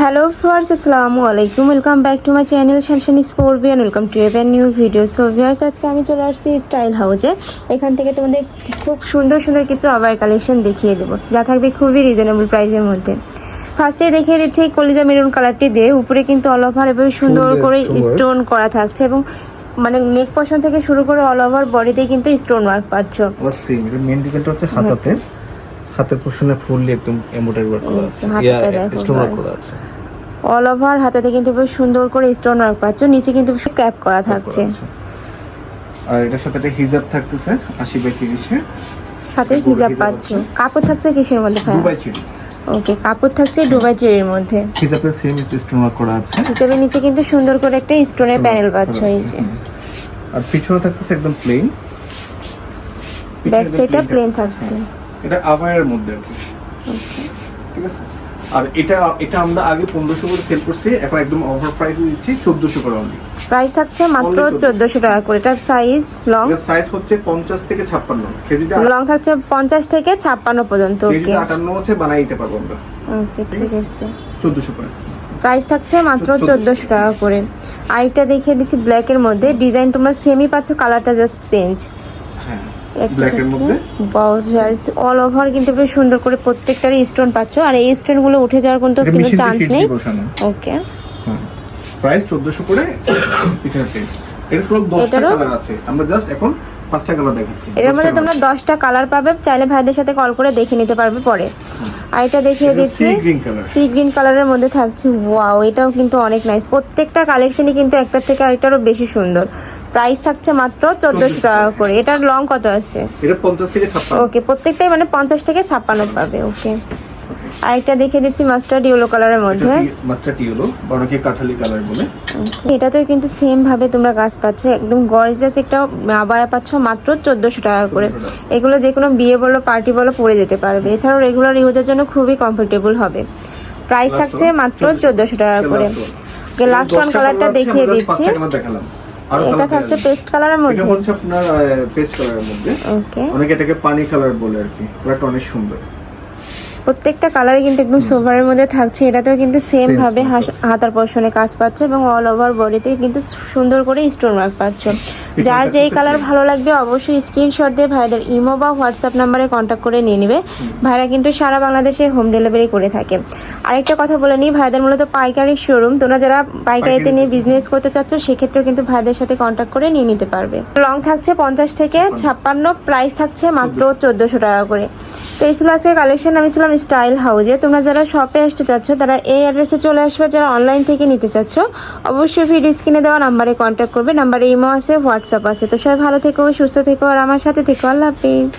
Hello viewers আসসালামু আলাইকুম welcome back to my channel শ্যামশান স্পোর্বিয়ান welcome to even new video so viewers আজকে আমি চলে আসছি স্টাইল হাউজে এখান থেকে তোমাদের খুব সুন্দর সুন্দর কিছু আবার কালেকশন দেখিয়ে দেবো যা থাকবে খুবই রিজনেবল প্রাইসের মধ্যে। ফার্স্টে দেখিয়ে দিচ্ছি এই কলিজা মেরুন কালারটি দিয়ে। উপরে কিন্তু অল ওভার এভাবে সুন্দর করে স্টোন করা থাকছে এবং মানে নেক পোর্শন থেকে শুরু করে অল ওভার বডিতে কিন্তু স্টোন ওয়ার্ক পাচ্ছ। মেন ডিজাইনটা হচ্ছে হাতাতে। হাতের পোর্শনে ফুললি একদম এমব্রয়ডারি ওয়ার্ক করা আছে। ইয়া স্টোন ওয়ার্ক করা আছে। অল ওভার হাতেতে কিন্তু বেশ সুন্দর করে স্টোন ওয়ার্ক পাচ্ছ নিচে কিন্তু ক্র্যাপ করা থাকছে করা আছে। আর এটার সাথে একটা হিজাব থাকতেছে আশি বাই তিরিশে সাথে হিজাব পাচ্ছ। কাপড় থাকছে কিসের মধ্যে ভাইয়া? দুবাই ছিড়ি ওকে কাপড় থাকছে ডুবাই চেরির মধ্যে। হিজাবের সেম স্টোন ওয়ার্ক করা আছে। হিজাবের নিচে কিন্তু সুন্দর করে একটা স্টোনের প্যানেল পাচ্ছ এই যে। আর পিছনে থাকতেছে একদম প্লেন ব্যাক সাইডটা প্লেন থাকছে। এটা মধ্যে আর কি। ঠিক আছে? আর এটা এটা আমরা আগে পনেরোশো করে সেল করছি এখন একদম অফার প্রাইসে দিচ্ছি চোদ্দশো করে অনলি প্রাইস থাকছে মাত্র Only 1400 চোদ্দশো। টাকা করে। এটার সাইজ লং সাইজ হচ্ছে পঞ্চাশ থেকে ছাপ্পান্ন। কেজিটা লং থাকছে পঞ্চাশ থেকে ছাপ্পান্ন পর্যন্ত ওকে আটান্ন আছে বানাই দিতে পারব আমরা। ওকে ঠিক আছে? চোদ্দশো করে। প্রাইস থাকছে মাত্র 1400 চোদ্দশো টাকা করে। আইটা দেখিয়ে দিচ্ছি ব্ল্যাকের মধ্যে। ডিজাইন তোমরা সেমই পাচ্ছ কালারটা জাস্ট চেঞ্জ একটা হচ্ছে মধ্যে? অল ওভার কিন্তু বেশ সুন্দর করে প্রত্যেকটারই স্টোন পাচ্ছ। আর এই স্টোনগুলো উঠে যাওয়ার কিন্তু কোনো চান্স নেই। ওকে প্রাইস চোদ্দশো করে পিছনে প্রিন্ট এটা পুরো এটারও? কালার আছে। আমরা জাস্ট এখন পাঁচটা কালার দেখাচ্ছি। এর মধ্যে তোমরা colour। দশটা কালার পাবে। চাইলে ভাইদের সাথে কল করে দেখে নিতে পারবে পরে। আর এটা দেখিয়ে দিচ্ছি। সি গ্রিন কালারের মধ্যে থাকছে। ওয়াও এটাও কিন্তু অনেক নাইস প্রত্যেকটা কালেকশনই কিন্তু একটার থেকে আরেকটারও বেশি সুন্দর। প্রাইস থাকছে মাত্র চোদ্দশো টাকা করে। এটার লং কত আছে? ওকে প্রত্যেকটাই মানে পঞ্চাশ থেকে ছাপ্পান্ন পাবে ওকে আরেকটা দেখে দিচ্ছি মাস্টার্ড ইয়েলো কালারের মধ্যে। মাস্টার টি অনেকে কাঠালি কালার বলে? Okay, এটাতেও কিন্তু সেম ভাবে তোমরা কাজ পাচ্ছ। একদম গর্জিয়াস একটা আবায়া পাচ্ছ মাত্র চোদ্দশো টাকা করে। এগুলো যে কোনো বিয়ে বলো পার্টি বলো পরে যেতে পারবে। এছাড়াও রেগুলার ইউজের জন্য খুবই কমফোর্টেবল হবে। প্রাইস থাকছে মাত্র 1400 চোদ্দশো টাকা করে। ওকে লাস্ট ওয়ান কালারটা দেখিয়ে দিচ্ছি। এটা থাকছে পেস্ট কালারের এটা মধ্যে। হচ্ছে আপনার পেস্ট কালারের মধ্যে। ওকে অনেকে এটাকে পানি কালার বলে আর কি। কালারটা অনেক সুন্দর। প্রত্যেকটা কালারে কিন্তু একদম সোভারের মধ্যে থাকছে। এটাতেও কিন্তু সেম ভাবে হাতার পোর্শনে কাজ পাচ্ছ এবং অল ওভার বডিতে কিন্তু সুন্দর করে স্টোন ওয়ার্ক পাচ্ছ। যার যেই কালার ভালো লাগবে অবশ্যই স্ক্রিনশট দিয়ে ভাইদের ইমো বা হোয়াটসঅ্যাপ নাম্বারে কন্ট্যাক্ট করে নিয়ে নেবে। ভাইরা কিন্তু সারা বাংলাদেশে হোম ডেলিভারি করে থাকে। আরেকটা কথা বলে নিই ভাইদের মূলত পাইকারি শোরুম তোমরা যারা পাইকারিতে নিয়ে বিজনেস করতে চাচ্ছ সেক্ষেত্রেও কিন্তু ভাইদের সাথে কন্ট্যাক্ট করে নিয়ে নিতে পারবে। লং থাকছে পঞ্চাশ থেকে ছাপ্পান্ন প্রাইস থাকছে মাত্র চোদ্দশো টাকা করে। তো এই ছিল আজকে কালেকশন আমি ছিলাম স্টাইল হাউজে তোমরা যারা শপে আসতে চাচ্ছ, তারা এই অ্যাড্রেসে চলে আসবে, যারা অনলাইন থেকে নিতে চাচ্ছ, অবশ্যই ভিডিও স্ক্রিনে দেওয়া নাম্বারে কন্ট্যাক্ট করবে। নাম্বারে ইমো আছে হোয়াটসঅ্যাপ আছে। তো সবাই ভালো থেকো, সুস্থ থেকো, আর আমার সাথে থেকো। আল্লাহ হাফিজ।